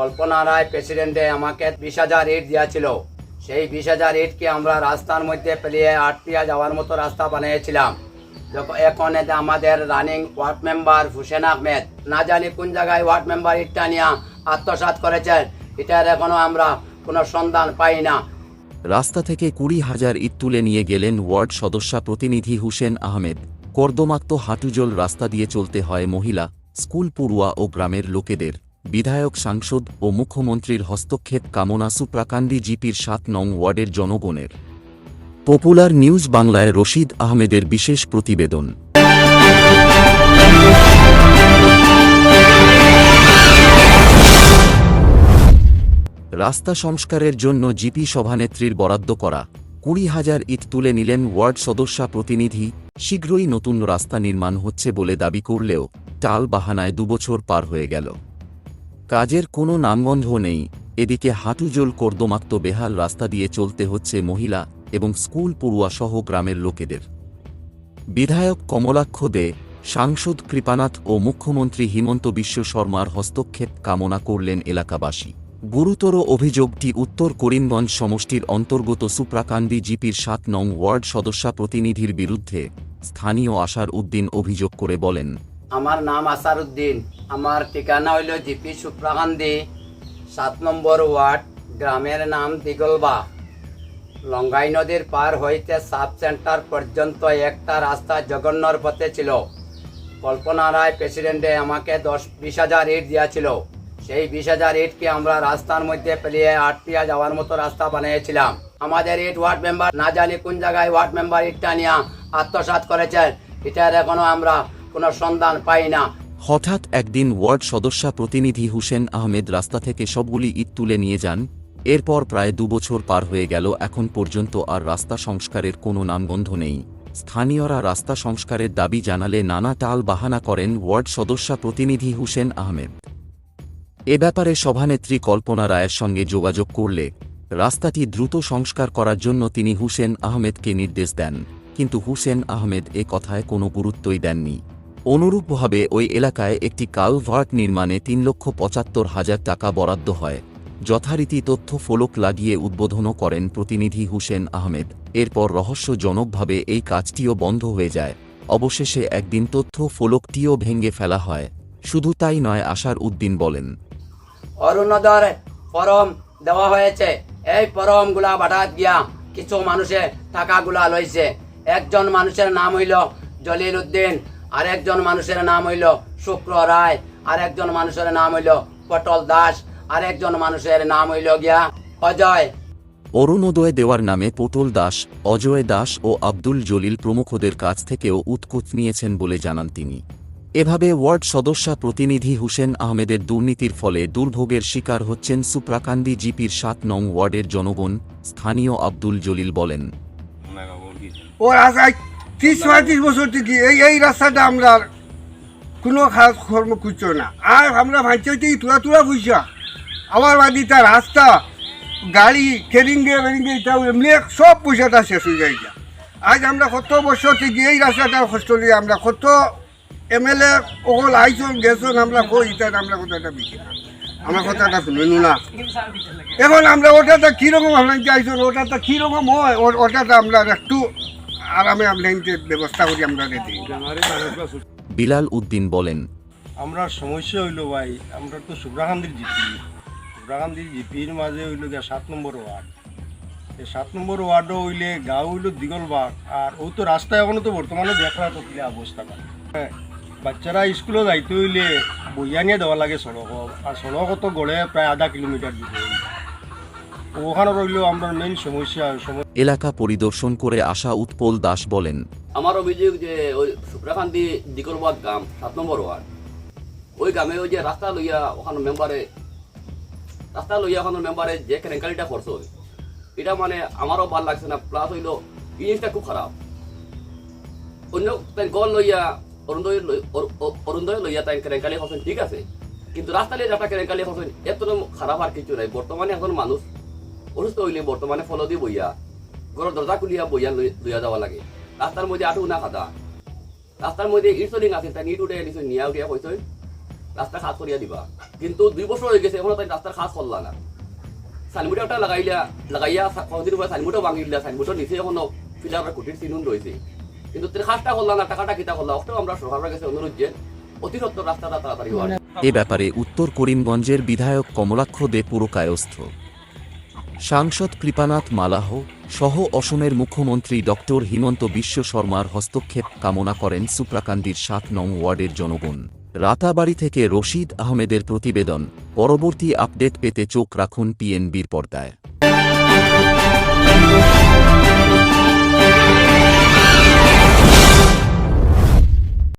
কল্পনা রায় প্রেসিডেন্টে আমাকে বিশ হাজার ইট দিয়েছিল। সেই বিশ হাজার ইটকে আমরা রাস্তার মধ্যে পেলিয়ে আটটিয়া যাওয়ার মতো রাস্তা বানিয়েছিলাম। এখন আমাদের running ward member Hussain Ahmed. না জানি কোন জায়গায় ওয়ার্ড মেম্বার ইটটা নিয়ে আত্মসাৎ করেছেন, এটার এখনও আমরা কোনো সন্ধান পাই না। রাস্তা থেকে কুড়ি হাজার ইট তুলে নিয়ে গেলেন ওয়ার্ড সদস্যা প্রতিনিধি হুসেন আহমেদ। কর্দমাক্ত হাঁটুজোল রাস্তা দিয়ে চলতে হয় মহিলা, স্কুল পড়ুয়া ও গ্রামের লোকেদের। বিধায়ক, সাংসদ ও মুখ্যমন্ত্রীর হস্তক্ষেপ কামনা সুপ্রাকান্দি জিপির সাত নং ওয়ার্ডের জনগণের। পপুলার নিউজ বাংলায় রশিদ আহমেদের বিশেষ প্রতিবেদন। রাস্তা সংস্কারের জন্য জিপি সভানেত্রীর বরাদ্দ করা। কুড়ি হাজার ইট তুলে নিলেন ওয়ার্ড সদস্যা প্রতিনিধি। শীঘ্রই নতুন রাস্তা নির্মাণ হচ্ছে বলে দাবি করলেও টাল বাহানায় দুবছর পার হয়ে গেল। কাজের কোনো নামগন্ধ নেই। এদিকে হাঁটুজোল কর্দমাক্ত বেহাল রাস্তা দিয়ে চলতে হচ্ছে মহিলা এবং স্কুল পড়ুয়া সহ গ্রামের লোকেদের। বিধায়ক কমলাক্ষ দে, সাংসদ কৃপানাথ ও মুখ্যমন্ত্রী হিমন্ত বিশ্ব শর্মার হস্তক্ষেপ কামনা করলেন এলাকাবাসী। গুরুতর অভিযোগটি উত্তর করিমগঞ্জ সমষ্টির অন্তর্গত সুপ্রাকান্দি জিপির সাত নং ওয়ার্ড সদস্যা প্রতিনিধির বিরুদ্ধে স্থানীয় আশার উদ্দিন অভিযোগ করে বলেন। আমার নাম আসারুদ্দিন আমার ঠিকানা হইল জিপি সুপ্রাকান্দি সাত নম্বর ওয়ার্ড, গ্রামের নাম দিগলবা। লঙ্গাই নদীর পার হইতে সাব সেন্টার পর্যন্ত একটা রাস্তা জগন্নর পথে ছিল। কল্পনা রায় প্রেসিডেন্টে আমাকে দশ, বিশ হাজার ইট দিয়েছিল। সেই বিশ হাজার ইটকে আমরা রাস্তার মধ্যে পেলিয়ে আটটিয়া যাওয়ার মতো রাস্তা বানিয়েছিলাম। আমাদের ইট ওয়ার্ড মেম্বার না জানি কোন জায়গায় ওয়ার্ড মেম্বার ইটটা নিয়ে আত্মসাৎ করেছেন। এটার এখনও আমরা কোনো সন্ধান পাই না। হঠাৎ একদিন ওয়ার্ড সদস্যা প্রতিনিধি হুসেন আহমেদ রাস্তা থেকে সবগুলি ইট তুলে নিয়ে যান। এরপর প্রায় দুবছর পার হয়ে গেল, এখন পর্যন্ত আর রাস্তা সংস্কারের কোনো নামগন্ধ নেই। স্থানীয়রা রাস্তা সংস্কারের দাবি জানালে নানা টাল বাহানা করেন ওয়ার্ড সদস্যা প্রতিনিধি হুসেন আহমেদ। এ ব্যাপারে সভানেত্রী কল্পনা রায়ের সঙ্গে যোগাযোগ করলে রাস্তাটি দ্রুত সংস্কার করার জন্য তিনি হুসেন আহমেদকে নির্দেশ দেন। কিন্তু হুসেন আহমেদ এ কথায় কোনো গুরুত্বই দেননি। অনুরূপভাবে ওই এলাকায় একটি কালভার্ট নির্মাণে তিন লক্ষ পঁচাত্তর হাজার টাকা বরাদ্দ হয়। যথারীতি তথ্য ফলক লাগিয়ে উদ্বোধনও করেন প্রতিনিধি হুসেন আহমেদ। এরপর রহস্যজনকভাবে এই কাজটিও বন্ধ হয়ে যায়। অবশেষে একদিন তথ্য ফলকটিও ভেঙে ফেলা হয়। শুধু তাই নয়, আশার উদ্দিন বলেন। অরুণোদয় ফরম দেওয়া হয়েছে। এই ফরমগুলা বাটাত গিয়া কিছু মানুষে টাকাগুলা লইছে। একজন মানুষের নাম হইল জলিল উদ্দিন। আরেকজন মানুষের নাম হইল শুক্র রায় আরেকজন মানুষের নাম হইল পটল দাস আরেকজন মানুষের নাম হইল গিয়া অজয়। অরুণোদয় দেওয়ার নামে পটল দাস অজয় দাস ও আব্দুল জলিল প্রমুখদের কাছ থেকেও উৎকুত নিয়েছেন বলে জানান তিনি। এভাবে ওয়ার্ড সদস্যা প্রতিনিধি হুসেন আহমেদের দুর্নীতির ফলে দুর্ভোগের শিকার হচ্ছেন সুপ্রাকান্দি জিপির সাত নং ওয়ার্ডের জনগণ স্থানীয় আব্দুল জলিল বলেন। ত্রিশ, পঁয়ত্রিশ বছর থেকে এই এই রাস্তাটা আমরা কোনো খাস কর্ম করছ না। আর আমরা থেকে তুলা তুলা পয়সা, আমার বাদিটা রাস্তা, গাড়ি কেরিঙ্গে বেরিঙ্গে এটা এমনি সব পয়সাটা শেষ হয়ে যায় আজ আমরা কত বছর থেকে এই রাস্তাটা কষ্ট নিয়ে আমরা কত এমএলএ ওগুলো আইসন গেছন আমরা কই এটা আমরা কথাটা বিকি না। আমার কথাটা শুনেন না। এখন আমরা ওটাটা কীরকম আমরা চাইছেন ওটাটা কীরকম হয়, ওটাটা আমরা একটু আরামে আমরা নিতে ব্যবস্থা করি আমরা দিই বিলাল উদ্দিন বলেন আমরা সমস্যা হইল ভাই আমরা তো সুব্রাকান্দির জিপি। সুব্রাকান্দির জিপির মাঝে হইল গিয়া সাত নম্বর ওয়ার্ড। এই সাত নম্বর ওয়ার্ডও হইলে গাঁও হইল দিগলবাগ আর ও তো রাস্তায় এখনও তো বর্তমানে দেখা তো কি অবস্থাটা হ্যাঁ বাচ্চারা স্কুলে যাইতে হইলে বইয়া নিয়ে দেওয়া লাগে সড়ক আর সড়ক তো গড়ে প্রায় আধা কিলোমিটার দিতে ওখানে রইলেও আমরা মেইন সমস্যা সমস্যা এলাকা পরিদর্শন করে আসা উৎপল দাস বলেন। আমার অভিযোগ যে ওই সুপ্রাকান্তি দিকরবাগ গ্রাম সাত নম্বর ওয়ার্ড। ওই গ্রামে ওই যে রাস্তা লইয়া ওখানে মেম্বারে রাস্তা লইয়া ওখানে মেম্বারে যে কেলেঙ্কারিটা করছে এটা মানে আমারও ভালো লাগছে না প্লাস হইল জিনিসটা খুব খারাপ। অন্য তাই গল লইয়া অরুণোদয় অরুণোদয় লইয়া তাই কেলেঙ্কারি করছেন ঠিক আছে। কিন্তু রাস্তা লিয়ে যাটা কেলেঙ্কারি করছেন এত খারাপ আর কিছু নাই। বর্তমানে এখন মানুষ অসুস্থ হইলে বর্তমানে ফল দিয়ে বইয়া। ঘরের দরজা খুলিয়া বইয়া লই- লইয়া যাওয়া লাগে। রাস্তার মধ্যে আটু না খাদা রাস্তার মধ্যে আছে তাই উঠে নিয়া উঠিয়া রাস্তা খাস করিয়া দিবা। কিন্তু দুই বছর হয়ে গেছে, এখনও তাই রাস্তার খাস করলা না। সাইনবোর্ড একটা লাগাইলা লাগাইয়া সাইনবোর্ডও ভাঙিলা সাইনবোর্ডের নিচে এখনও ফিলার কুটির চিনুন রয়েছে কিন্তু খাসটা করলা না, টাকাটা কিতা করলা ওটাও আমরা সরকারের কাছে অনুরোধ যে, অতি রাস্তাটা তাড়াতাড়ি এ ব্যাপারে উত্তর করিমগঞ্জের বিধায়ক কমলাক্ষ দে পুরকায়স্থ। সাংসদ কৃপানাথ মালাহ সহ অসমের মুখ্যমন্ত্রী ডক্টর হিমন্ত বিশ্ব শর্মার হস্তক্ষেপ কামনা করেন সুপ্রাকান্দির সাত নং ওয়ার্ডের জনগণ। রাতাবাড়ি থেকে রশিদ আহমেদের প্রতিবেদন। পরবর্তী আপডেট পেতে চোখ রাখুন পিএনবির পর্দায়।